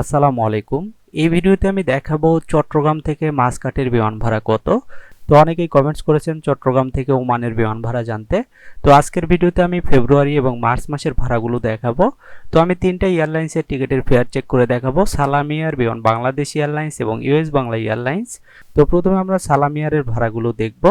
আসসালামু আলাইকুম। এই ভিডিওতে আমি দেখাবো চট্টগ্রাম থেকে মাসকাটের বিমান ভাড়া কত। তো অনেকেই কমেন্টস করেছেন চট্টগ্রাম থেকে ওমানের বিমান ভাড়া জানতে। তো আজকের ভিডিওতে আমি ফেব্রুয়ারি এবং মার্চ মাসের ভাড়াগুলো দেখাবো। তো আমি তিনটা এয়ারলাইন্সের টিকিটের ফেয়ার চেক করে দেখাবো, সালামিয়ার বিমান, বাংলাদেশ এয়ারলাইন্স এবং ইউএস বাংলা এয়ারলাইন্স। তো প্রথমে আমরা সালামিয়ারের ভাড়াগুলো দেখব।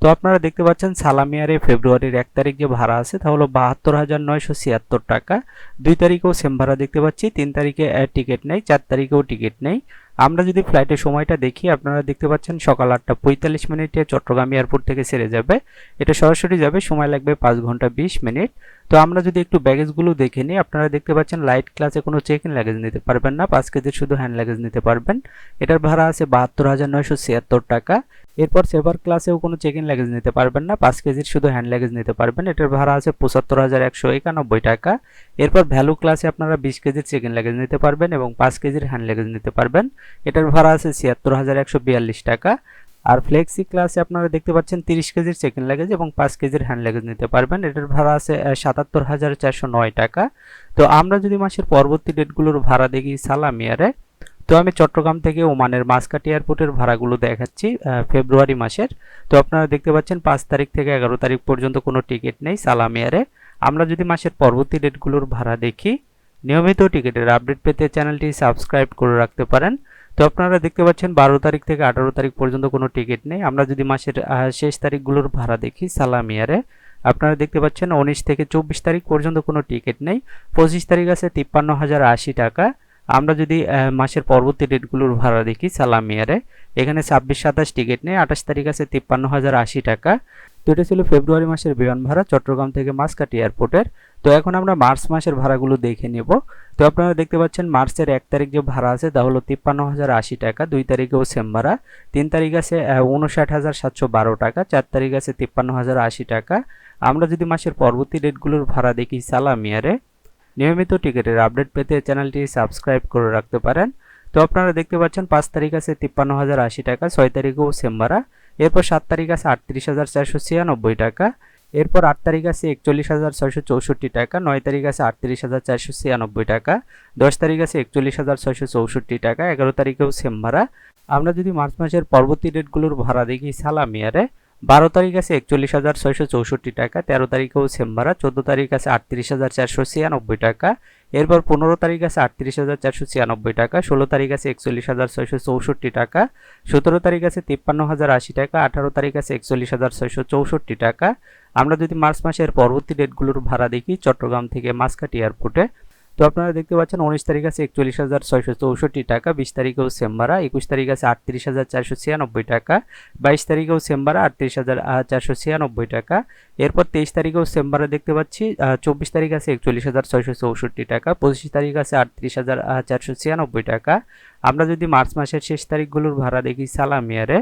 তো আপনারা দেখতে পাচ্ছেন সালামিয়ারে ফেব্রুয়ারির এক তারিখ যে ভাড়া আছে তা হলো বাহাত্তর হাজার নয়শো ছিয়াত্তর টাকা। দুই তারিখেও সেম ভাড়া দেখতে পাচ্ছি, তিন তারিখে টিকিট নেই, চার তারিখেও টিকিট নেই। আমরা যদি ফ্লাইটের সময়টা দেখি, আপনারা দেখতে পাচ্ছেন সকাল আটটা পঁয়তাল্লিশ মিনিটে চট্টগ্রাম এয়ারপোর্ট থেকে ছেড়ে যাবে। এটা সরাসরি যাবে, সময় লাগবে পাঁচ ঘণ্টা বিশ মিনিট। তো আমরা যদি একটু ব্যাগেজগুলো দেখে নিই, আপনারা দেখতে পাচ্ছেন লাইট ক্লাসে কোনো চেক ইন লাগেজ নিতে পারবেন না, পাঁচ কেজির শুধু হ্যান্ড লাগেজ নিতে পারবেন। এটার ভাড়া আছে বাহাত্তর হাজার নয়শো ছিয়াত্তর টাকা। এরপর সেভার ক্লাসেও কোনো চেক ইন লাগেজ নিতে পারবেন না, পাঁচ কেজির শুধু হ্যান্ড লাগেজ নিতে পারবেন। এটার ভাড়া আছে পঁচাত্তর হাজার একশো একানব্বই টাকা। এরপর ভ্যালু ক্লাসে আপনারা বিশ কেজির চেক ইন লাগেজ নিতে পারবেন এবং পাঁচ কেজির হ্যান্ড লাগেজ নিতে পারবেন। এটার ভাড়া আছে ছিয়াত্তর হাজার একশো বিয়াল্লিশ টাকা। আর ফ্লেক্সি ক্লাসে আপনারা দেখতে পাচ্ছেন তিরিশ কেজির ইন লাগেজ এবং পাঁচ কেজির হ্যান্ড লাগেজ নিতে পারবেন। এটার ভাড়া আছে সাতাত্তর হাজার চারশো নয় টাকা। তো আমরা যদি মাসের পরবর্তী ডেটগুলোর ভাড়া দেখি সালামিয়ারে তো আমি চট্টগ্রাম থেকে ওমানের মাসকাটি এয়ারপোর্টের ভাড়াগুলো দেখাচ্ছি ফেব্রুয়ারি মাসের। তো আপনারা দেখতে পাচ্ছেন পাঁচ তারিখ থেকে এগারো তারিখ পর্যন্ত কোনো টিকিট নেই সালাম সালামিয়ারে আমরা যদি মাসের পরবর্তী ডেটগুলোর ভাড়া দেখি, নিয়মিত টিকিটের আপডেট পেতে চ্যানেলটি সাবস্ক্রাইব করে রাখতে পারেন। তো আপনারা দেখতে পাচ্ছেন বারো তারিখ থেকে আঠারো তারিখ পর্যন্ত কোনো টিকিট নেই। আমরা যদি মাসের শেষ তারিখগুলোর ভাড়া দেখি সালামিয়ারে আপনারা দেখতে পাচ্ছেন উনিশ থেকে চব্বিশ তারিখ পর্যন্ত কোনো টিকিট নেই। পঁচিশ তারিখ আছে তিপ্পান্ন হাজার আশি টাকা। আমরা যদি মাসের পরবর্তী ডেটগুলোর ভাড়া দেখি সালামিয়ারে এখানে ছাব্বিশ সাতাশ টিকিট নেই, আঠাশ তারিখ আছে তিপ্পান্ন হাজার আশি টাকা। তো এটা ছিল ফেব্রুয়ারি মাসের বিমান ভাড়া, চট্টগ্রাম থেকে মাসকাটি এয়ারপোর্টের। তো এখন আমরা মার্চ মাসের ভাড়াগুলো দেখে নেব। তো আপনারা দেখতে পাচ্ছেন মার্চের এক তারিখ যে ভাড়া আছে, তা হলো তিপ্পান্ন হাজার আশি টাকা, দুই তারিখেও সেম ভাড়া। তিন তারিখ আছে উনষাট হাজার সাতশো বারো টাকা, চার তারিখ আছে তিপ্পান্ন হাজার আশি টাকা। আমরা যদি মাসের পরবর্তী ডেটগুলোর ভাড়া দেখি সালামিয়ারে নিয়মিত টিকিটের আপডেট পেতে চ্যানেলটি সাবস্ক্রাইব করে রাখতে পারেন। তো আপনারা দেখতে পাচ্ছেন পাঁচ তারিখ আছে তিপ্পান্ন হাজার আশি টাকা, ছয় তারিখেও সেম ভাড়া। এরপর সাত তারিখ আছে আটত্রিশ হাজার চারশো ছিয়ানব্বই টাকা। এরপর আট তারিখ আছে একচল্লিশ হাজার ছয়শো চৌষট্টি টাকা, নয় তারিখ আছে আটত্রিশ হাজার চারশো ছিয়ানব্বই টাকা, দশ তারিখ আছে একচল্লিশ হাজার ছয়শো চৌষট্টি টাকা, এগারো তারিখেও সেম ভাড়া। আমরা যদি মার্চ মাসের পরবর্তী ডেটগুলোর ভাড়া দেখি সালামিয়ারে বারো তারিখ আছে একচল্লিশ হাজার ছয়শো চৌষট্টি টাকা, তেরো তারিখেও সেম ভাড়া, চোদ্দ তারিখ আছে আটত্রিশ হাজার চারশো ছিয়ানব্বই টাকা এরপর পনেরো তারিখ আছে আটত্রিশ হাজার চারশো ছিয়ানব্বই টাকা, ষোলো তারিখ আছে একচল্লিশ হাজার ছয়শো চৌষট্টি টাকা, সতেরো তারিখ আছে তিপ্পান্ন হাজার আশি টাকা, আঠারো তারিখ আছে একচল্লিশ হাজার ছয়শো চৌষট্টি টাকা। আমরা যদি মার্চ মাসের পরবর্তী ডেটগুলোর ভাড়া দেখি, চট্টগ্রাম থেকে মাসকাটি এয়ারপোর্টে তো আপনারা দেখতে পাচ্ছেন উনিশ তারিখ আছে একচল্লিশ হাজার ছয়শো চৌষট্টি টাকা, বিশ তারিখেও সেম ভাড়া একুশ তারিখ আছে আটত্রিশ হাজার চারশো ছিয়ানব্বই টাকা, বাইশ তারিখেও সেম ভাড়া আটত্রিশ হাজার চারশো ছিয়ানব্বই টাকা। এরপর তেইশ তারিখেও সেম ভাড়া দেখতে পাচ্ছি চব্বিশ তারিখ আছে একচল্লিশ হাজার ছয়শো চৌষট্টি টাকা, পঁচিশ তারিখ আছে আটত্রিশ হাজার চারশো ছিয়ানব্বই টাকা। আমরা যদি মার্চ মাসের শেষ তারিখগুলোর ভাড়া দেখি সালামিয়ারে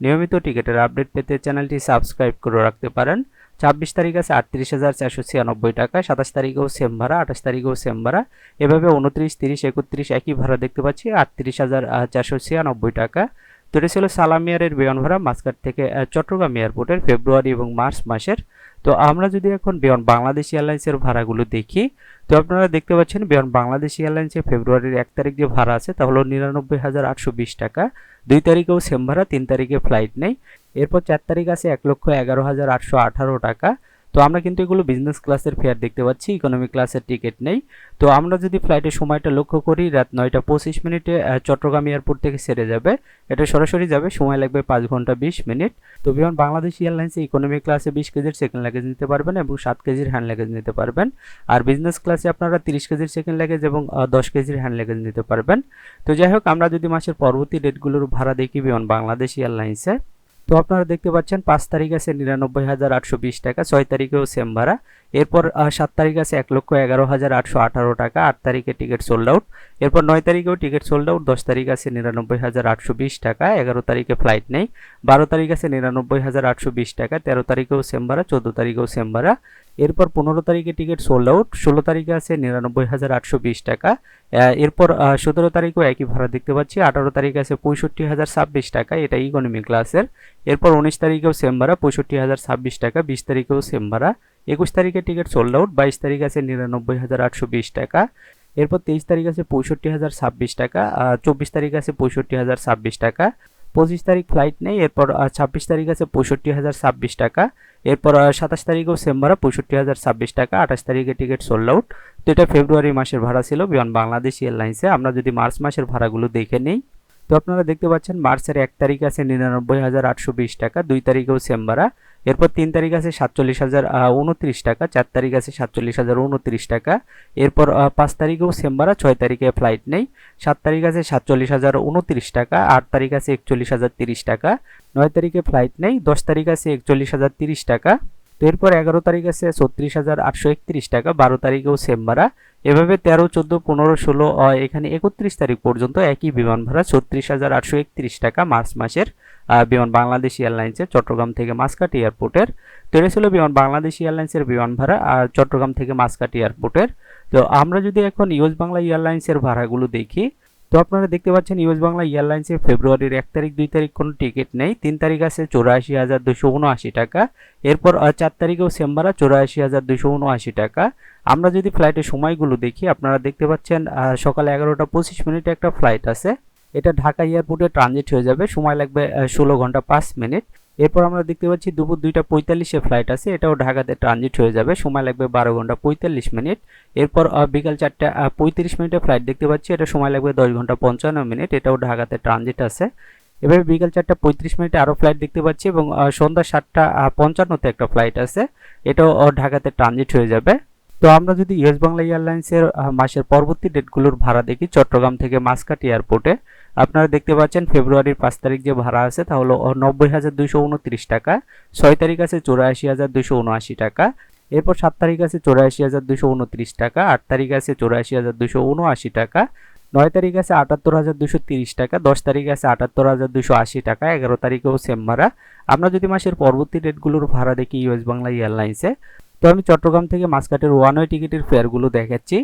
নিয়মিত টিকিটের আপডেট পেতে চ্যানেলটি সাবস্ক্রাইব করে রাখতে পারেন। ছাব্বিশ তারিখ আছে আটত্রিশ হাজার চারশো ছিয়ানব্বই টাকা, সাতাশ তারিখেও সেম ভাড়া, আঠাশ তারিখেও সেম ভাড়া। এভাবে উনত্রিশ, তিরিশ, একত্রিশ একই ভাড়া দেখতে পাচ্ছি, আটত্রিশ হাজার চারশো ছিয়ানব্বই টাকা। তো এটা ছিল সালামিয়ারের বিমান ভাড়া মাসকাট থেকে চট্টগ্রাম এয়ারপোর্টের ফেব্রুয়ারি এবং মার্চ মাসের। তো আমরা যদি এখন বিয়ন বাংলাদেশ এয়ারলাইন্সের ভাড়াগুলো দেখি, তো আপনারা দেখতে পাচ্ছেন বিয়ন বাংলাদেশ এয়ারলাইন্সে ফেব্রুয়ারির এক তারিখ যে ভাড়া আছে, তা হলো নিরানব্বই হাজার আটশো বিশ টাকা। দুই তারিখেও সেম ভাড়া, তিন তারিখে ফ্লাইট নেই। এরপর চার তারিখ আছে এক লক্ষ এগারো হাজার আটশো আঠারো টাকা। তো আমরা কিন্তু এগুলো বিজনেস ক্লাসের ফেয়ার দেখতে পাচ্ছি ইকোনমি ক্লাসের টিকিট নেই। তো আমরা যদি ফ্লাইটের সময়টা লক্ষ্য করি, রাত নয়টা পঁচিশ মিনিটে চট্টগ্রাম এয়ারপোর্ট থেকে সেরে যাবে। এটা সরাসরি যাবে, সময় লাগবে পাঁচ ঘণ্টা বিশ মিনিট। তো বিমান বাংলাদেশ এয়ারলাইন্সে ইকোনমি ক্লাসে বিশ কেজির সেকেন্ড লাগেজ নিতে পারবেন এবং সাত কেজির হ্যান্ড লাগেজ নিতে পারবেন। আর বিজনেস ক্লাসে আপনারা তিরিশ কেজির সেকেন্ড লাগেজ এবং দশ কেজির হ্যান্ড লাগেজ নিতে পারবেন। তো যাই হোক, আমরা যদি মাসের পরবর্তী ডেটগুলোর ভাড়া দেখি বিমান বাংলাদেশ এয়ারলাইন্সে তো আপনারা দেখতে পাচ্ছেন পাঁচ তারিখ আছে নিরানব্বই হাজার আটশো বিশ টাকা, ছয় তারিখেও সেম ভাড়া। এরপর সাত তারিখ আছে এক লক্ষ এগারো হাজার আটশো আঠারো টাকা, আট তারিখে টিকিট সোল্ড আউট এরপর নয় তারিখেও টিকিট সোল্ড আউট দশ তারিখ আছে নিরানব্বই হাজার আটশো বিশ টাকা, এগারো তারিখে ফ্লাইট নেই, বারো তারিখ আছে নিরানব্বই হাজার আটশো বিশ টাকা, তেরো তারিখেও সেম ভাড়া, চোদ্দ তারিখেও সেম্বারা এরপর পনেরো তারিখে টিকিট সোল্ড আউট ষোলো তারিখে আছে নিরানব্বই হাজার আটশো বিশ টাকা। এরপর সতেরো তারিখেও একই ভাড়া দেখতে পাচ্ছি, আঠারো তারিখে আছে পঁয়ষট্টি হাজার ছাব্বিশ টাকা, এটা ইকোনমি ক্লাসের এরপর উনিশ তারিখেও সেম ভাড়া, পঁয়ষট্টি হাজার ছাব্বিশ টাকা, বিশ তারিখেও সেম ভাড়া। একুশ তারিখে টিকিট সোল্ড আউট বাইশ তারিখ আছে নিরানব্বই হাজার আটশো বিশ টাকা। এরপর তেইশ তারিখ আছে পঁয়ষট্টি হাজার ছাব্বিশ টাকা চব্বিশ তারিখ আছে পঁয়ষট্টি হাজার ছাব্বিশ টাকা। পঁচিশ তারিখ ফ্লাইট নেই, এরপর ছাব্বিশ তারিখ আছে পঁয়ষট্টি হাজার ছাব্বিশ টাকা। এরপর সাতাশ তারিখেও সেম ভাড়া, পঁয়ষট্টি হাজার ছাব্বিশ টাকা। আঠাশ তারিখে টিকিট সোল্ড আউট তো এটা ফেব্রুয়ারি মাসের ভাড়া ছিল বিমান বাংলাদেশ এয়ারলাইন্সে আমরা যদি মার্চ মাসের ভাড়াগুলো দেখে নিই, তো আপনারা দেখতে পাচ্ছেন মার্চের এক তারিখ আছে নিরানব্বই হাজার আটশো বিশ টাকা, দুই তারিখেও সেম ভাড়া। এরপর তিন তারিখ আছে সাতচল্লিশ হাজার উনত্রিশ টাকা, চার তারিখ আছে সাতচল্লিশ হাজার উনত্রিশ টাকা। এরপর পাঁচ তারিখেও সেম ভাড়া ছয় তারিখে ফ্লাইট নেই। সাত তারিখ আছে সাতচল্লিশ হাজার উনত্রিশ টাকা, আট তারিখ আছে একচল্লিশ হাজার তিরিশ টাকা। নয় তারিখে ফ্লাইট নেই, দশ তারিখ আছে একচল্লিশ হাজার তিরিশ টাকা। এরপর এগারো তারিখ আছে ছত্রিশ হাজার আটশো একত্রিশ টাকা, বারো তারিখেও সেম ভাড়া। এভাবে তেরো, চোদ্দ, পনেরো, ষোলো এখানে একত্রিশ তারিখ পর্যন্ত একই বিমান ভাড়া, ছত্রিশ হাজার আটশো একত্রিশ টাকা মার্চ মাসের বিমান বাংলাদেশ এয়ারলাইন্সের চট্টগ্রাম থেকে মাসকাট এয়ারপোর্টের। তো এটা ছিল বিমান বাংলাদেশ এয়ারলাইন্সের বিমান ভাড়া আর চট্টগ্রাম থেকে মাসকাট এয়ারপোর্টের। তো আমরা যদি এখন ইউএস বাংলা এয়ারলাইন্সের ভাড়াগুলো দেখি তো আপনারা দেখতে পাচ্ছেন ইউএস বাংলা এয়ারলাইন্সে ফেব্রুয়ারির এক তারিখ, দুই তারিখ কোনো টিকিট নেই। তিন তারিখ আছে চৌরাশি হাজার দুশো উনআশি টাকা। এরপর চার তারিখেও সেম্বারা চৌরাশি হাজার দুশো উনআশি টাকা। আমরা যদি ফ্লাইটের সময়গুলো দেখি, আপনারা দেখতে পাচ্ছেন সকাল এগারোটা পঁচিশ মিনিটে একটা ফ্লাইট আছে। এটা ঢাকা এয়ারপোর্টে ট্রানজিট হয়ে যাবে। সময় লাগবে ষোলো ঘণ্টা পাঁচ মিনিট। এরপর আমরা দেখতে পাচ্ছি দুপুর দুইটা পঁয়তাল্লিশে ফ্লাইট আছে, এটাও ঢাকাতে ট্রানজিট হয়ে যাবে, সময় লাগবে বারো ঘণ্টা পঁয়তাল্লিশ মিনিট এরপর বিকাল চারটা পঁয়ত্রিশ মিনিটে ফ্লাইট দেখতে পাচ্ছি, এটা সময় লাগবে দশ ঘণ্টা পঞ্চান্ন মিনিট এটাও ঢাকাতে ট্রানজিট আছে। এভাবে বিকাল চারটা পঁয়ত্রিশ মিনিটে আরও ফ্লাইট দেখতে পাচ্ছি এবং সন্ধ্যা সাতটা পঞ্চান্নতে একটা ফ্লাইট আছে, এটাও ঢাকাতে ট্রানজিট হয়ে যাবে। তো আমরা যদি ইয়েস বাংলা এয়ারলাইন্সের মাসের পরবর্তী ডেটগুলোর ভাড়া দেখি, চট্টগ্রাম থেকে মাসকাট এয়ারপোর্টে, আপনারা দেখতে পাচ্ছেন ফেব্রুয়ারির পাঁচ তারিখ যে ভাড়া আছে তা হলো নব্বই হাজার দুইশো উনত্রিশ টাকা, ছয় তারিখ আছে চৌরাশি হাজার দুইশো উনআশি টাকা, এরপর সাত তারিখ আছে চৌরাশি হাজার দুশো উনত্রিশ টাকা, আট তারিখ আছে চৌরাশি হাজার দুশো উনআশি টাকা, নয় তারিখ আছে আটাত্তর হাজার দুশো তিরিশ টাকা, দশ তারিখ আছে আটাত্তর হাজার দুশো আশি টাকা, এগারো তারিখেও সেম ভাড়া। আমরা যদি মাসের পরবর্তী ডেটগুলোর ভাড়া দেখি ইউএস বাংলা এয়ারলাইন্সে তো আমি চট্টগ্রাম থেকে মাসকাটের ওয়ান ওয়ে টিকিটের ফেয়ারগুলো দেখাচ্ছি।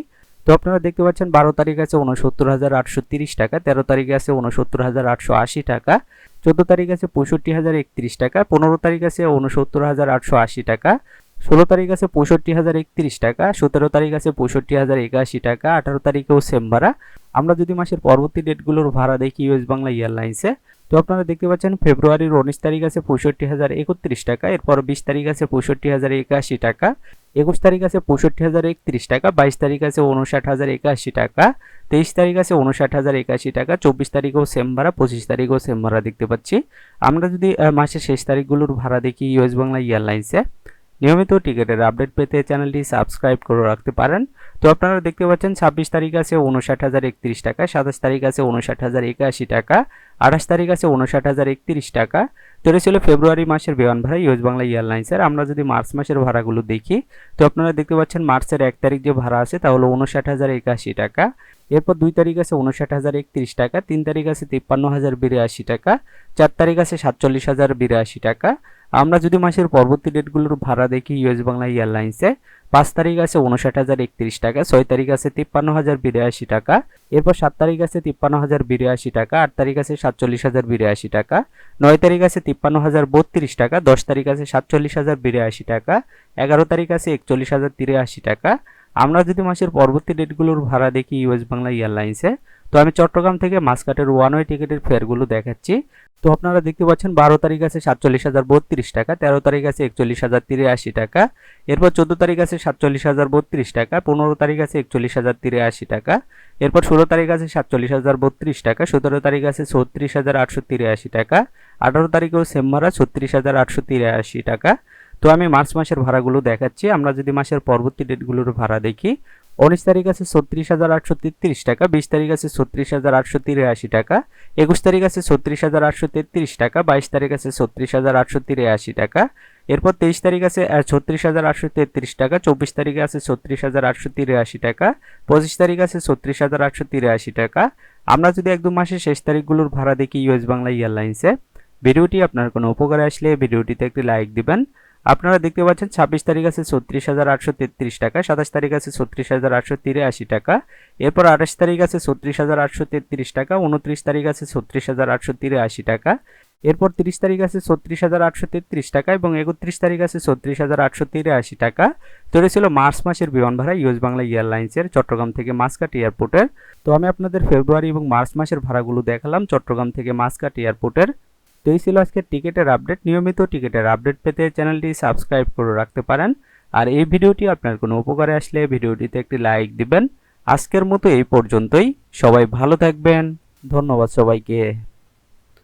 তো আপনারা দেখতে পাচ্ছেন বারো তারিখ আছে উনসত্তর হাজার আটশো তিরিশ টাকা, তেরো তারিখে আছে উনসত্তর হাজার আটশো আশি টাকা, চোদ্দ তারিখ আছে পঁয়ষট্টি হাজার একত্রিশ টাকা, পনেরো তারিখ আছে উনসত্তর হাজার আটশো আশি টাকা, ষোলো তারিখ আছে পঁয়ষট্টি হাজার একত্রিশ টাকা, সতেরো তারিখ আছে পঁয়ষট্টি হাজার একাশি টাকা, আঠারো তারিখেও সেম ভাড়া। আমরা যদি মাসের পরবর্তী ডেটগুলোর ভাড়া দেখি ইউএস বাংলা এয়ারলাইন্সে তো আপনারা দেখতে পাচ্ছেন, ফেব্রুয়ারির উনিশ তারিখ আছে পঁয়ষট্টি হাজার একত্রিশ টাকা, এরপর বিশ তারিখ আছে পঁয়ষট্টি হাজার একাশি টাকা, একুশ তারিখ আছে পঁয়ষট্টি হাজার একত্রিশ টাকা, বাইশ তারিখ আছে উনষাট হাজার একাশি টাকা, তেইশ তারিখ আছে উনষাট হাজার একাশি টাকা, চব্বিশ তারিখেও সেম ভাড়া, পঁচিশ তারিখেও সেম ভাড়া দেখতে পাচ্ছি। আমরা যদি মাসের শেষ তারিখগুলোর ভাড়া দেখি ইউএস বাংলা এয়ারলাইন্সে নিয়মিত টিকিটের আপডেট পেতে চ্যানেলটি সাবস্ক্রাইব করে রাখতে পারেন। তো আপনারা দেখতে পাচ্ছেন, ছাব্বিশ তারিখ আছে উনষাট হাজার একত্রিশ টাকা, সাতাশ তারিখ আছে উনষাট হাজার একাশি টাকা, আঠাশ তারিখ আছে উনষাট হাজার একত্রিশ টাকা। তো ছিল ফেব্রুয়ারি মাসের বিমান ভাড়া, ইউএস বাংলা এয়ারলাইন্সের আমরা যদি মার্চ মাসের ভাড়াগুলো দেখি, তো আপনারা দেখতে পাচ্ছেন মার্চের এক তারিখ যে ভাড়া আছে তা হলো উনষাট হাজার একাশি টাকা। এরপর দুই তারিখ আছে উনষাট হাজার একত্রিশ টাকা, তিন তারিখ আছে তিপ্পান্ন হাজার বিরাশি টাকা, চার তারিখ আছে সাতচল্লিশ হাজার বিরাশি টাকা। আমরা যদি মাসের পরবর্তী ডেটগুলোর ভাড়া দেখি ইউএস বাংলা এয়ারলাইন্সে, পাঁচ তারিখ আছে উনষাট হাজার একত্রিশ টাকা, ছয় তারিখ আছে তিপ্পান্ন হাজার বিরাশি টাকা, এরপর সাত তারিখ আছে তিপ্পান্ন হাজার বিরাশি টাকা, আট তারিখ আছে সাতচল্লিশ হাজার বিরাশি টাকা, নয় তারিখ আছে তিপ্পান্ন হাজার বত্রিশ টাকা, দশ তারিখ আছে সাতচল্লিশ হাজার বিরাশি টাকা, এগারো তারিখ আছে একচল্লিশ হাজার তিরাশি টাকা। আমরা যদি মাসের পরবর্তী ডেটগুলোর ভাড়া দেখি ইউএস বাংলা এয়ারলাইন্সে তো আমি চট্টগ্রাম থেকে মাসকাটের ওয়ান ওয়ে টিকিটের ফেয়ারগুলো দেখাচ্ছি। তো আপনারা দেখতে পাচ্ছেন বারো তারিখ আছে সাতচল্লিশ হাজার বত্রিশ টাকা, তেরো তারিখ আছে একচল্লিশ হাজার তিরাশি টাকা, এরপর চোদ্দ তারিখ আছে সাতচল্লিশ হাজার বত্রিশ টাকা, পনেরো তারিখ আছে একচল্লিশ হাজার তিরাশি টাকা, এরপর ষোলো তারিখ আছে সাতচল্লিশ হাজার বত্রিশ টাকা, সতেরো তারিখ আছে ছত্রিশ হাজার আটশো তিরাশি টাকা, আঠারো তারিখেও সেম ভাড়া ছত্রিশ হাজার আটশো তিরাশি টাকা। তো আমি মার্চ মাসের ভাড়াগুলো দেখাচ্ছি, আমরা যদি মাসের পরবর্তী ডেটগুলোর ভাড়া দেখি উনিশ তারিখ আছে ছত্রিশ হাজার আটশো তেত্রিশ টাকা, বিশ তারিখ আছে ছত্রিশ হাজার আটশো তিরাশি টাকা, একুশ তারিখ আছে ছত্রিশ হাজার আটশো তেত্রিশ টাকা, বাইশ তারিখ আছে ছত্রিশ হাজার আটশো তিরাশি টাকা, এরপর তেইশ তারিখ আছে ছত্রিশ হাজার আটশো তেত্রিশ টাকা, চব্বিশ তারিখে আছে ছত্রিশ হাজার আটশো তিরাশি টাকা, পঁচিশ তারিখ আছে ছত্রিশ হাজার আটশো তিরাশি টাকা। আমরা যদি একদম মাসের শেষ তারিখগুলোর ভাড়া দেখি ইউএস বাংলা এয়ারলাইন্সে, ভিডিওটি আপনার কোনো উপকারে আসলে ভিডিওটিতে একটি লাইক দিবেন। আপনারা দেখতে পাচ্ছেন ছাব্বিশ তারিখ আছে ছত্রিশ হাজার আটশো তেত্রিশ টাকা, সাতাশ তারিখ আছে ছত্রিশ হাজার আটশো তিরাশি টাকা, এরপর আঠাশ তারিখ আছে ছত্রিশ হাজার আটশো তেত্রিশ টাকা, উনত্রিশ তারিখ আছে ছত্রিশ হাজার আটশো তিরাশি টাকা, এরপর তিরিশ তারিখ আছে ছত্রিশ হাজার আটশো তেত্রিশ টাকা এবং একত্রিশ তারিখ আছে ছত্রিশ হাজার আটশো তিরাশি টাকা। তো এটা ছিল মার্চ মাসের বিমান ভাড়া ইউএস বাংলা এয়ারলাইন্সের চট্টগ্রাম থেকে মাসকাট এয়ারপোর্টের। তো আমি আপনাদের ফেব্রুয়ারি এবং মার্চ মাসের ভাড়াগুলো দেখালাম, চট্টগ্রাম থেকে মাসকাট এয়ারপোর্টের। তো এই ছিল আজকের টিকিটের আপডেট। নিয়মিত টিকিটের আপডেট পেতে চ্যানেলটি সাবস্ক্রাইব করে রাখতে পারেন। আর এই ভিডিওটি আপনার কোনো উপকারে আসলে ভিডিওটিতে একটি লাইক দিবেন। আজকের মতো এই পর্যন্তই। সবাই ভালো থাকবেন। ধন্যবাদ সবাইকে।